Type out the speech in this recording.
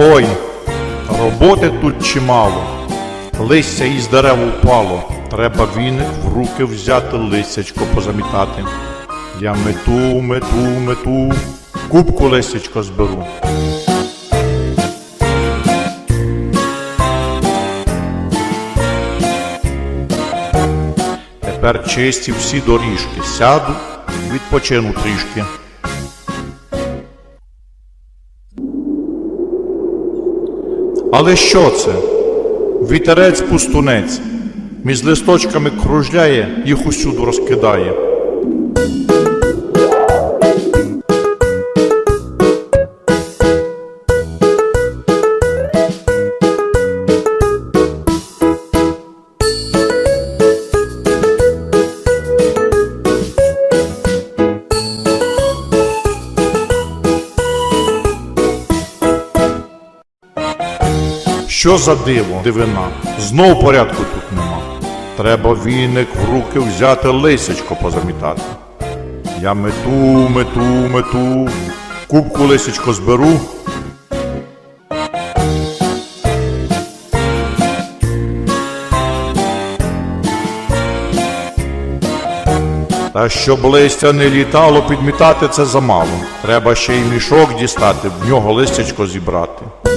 Ой, роботи тут чимало, листя із дерев упало. Треба віник в руки взяти, листячко позамітати. Я мету, мету, мету, кубку листячко зберу. Тепер чисті всі доріжки. Сяду, відпочину трішки. Але що це? Вітерець пустунець. Між листочками кружляє, їх усюду розкидає. Що за диво, дивина? Знов порядку тут нема. Треба віник в руки взяти, лисячко позамітати. Я мету, мету, мету, кубку лисячко зберу. Та щоб листя не літало, підмітати це замало. Треба ще й мішок дістати, в нього листячко зібрати.